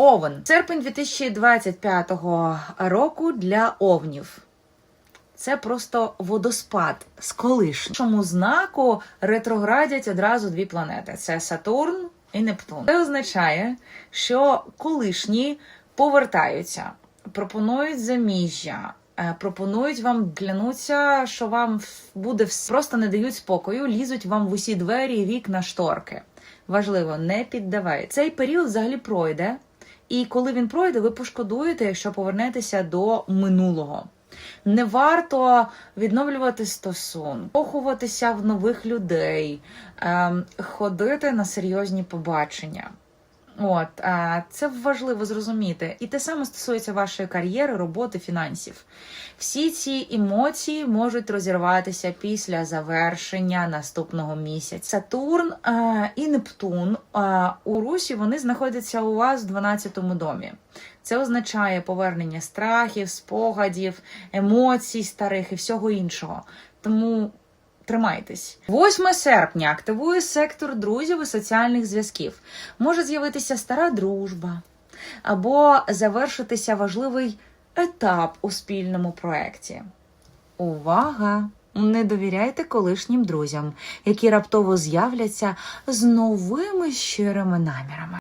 Овен. Серпень 2025 року для овнів. Це просто водоспад з колишнього знаку ретроградять одразу дві планети: це Сатурн і Нептун. Це означає, що колишні повертаються, пропонують заміжжя. е, Пропонують вам клянуться, що вам буде все. просто не дають спокою, лізуть вам в усі двері, вікна, шторки. Важливо, не піддавай. Цей період взагалі пройде, і коли він пройде, ви пошкодуєте, якщо повернетеся до минулого. Не варто відновлювати стосунки, поховатися в нових людей, ем, ходити на серйозні побачення. От це важливо зрозуміти. І те саме стосується вашої кар'єри, роботи, фінансів. Всі ці емоції можуть розірватися після завершення наступного місяця. Сатурн і Нептун у Русі вони знаходяться у вас в 12-му домі. Це означає повернення страхів, спогадів, емоцій старих і всього іншого. Тому тримайтесь. 8 серпня активує сектор друзів і соціальних зв'язків. Може з'явитися стара дружба або завершитися важливий етап у спільному проєкті. Увага! Не довіряйте колишнім друзям, які раптово з'являться з новими щирими намірами.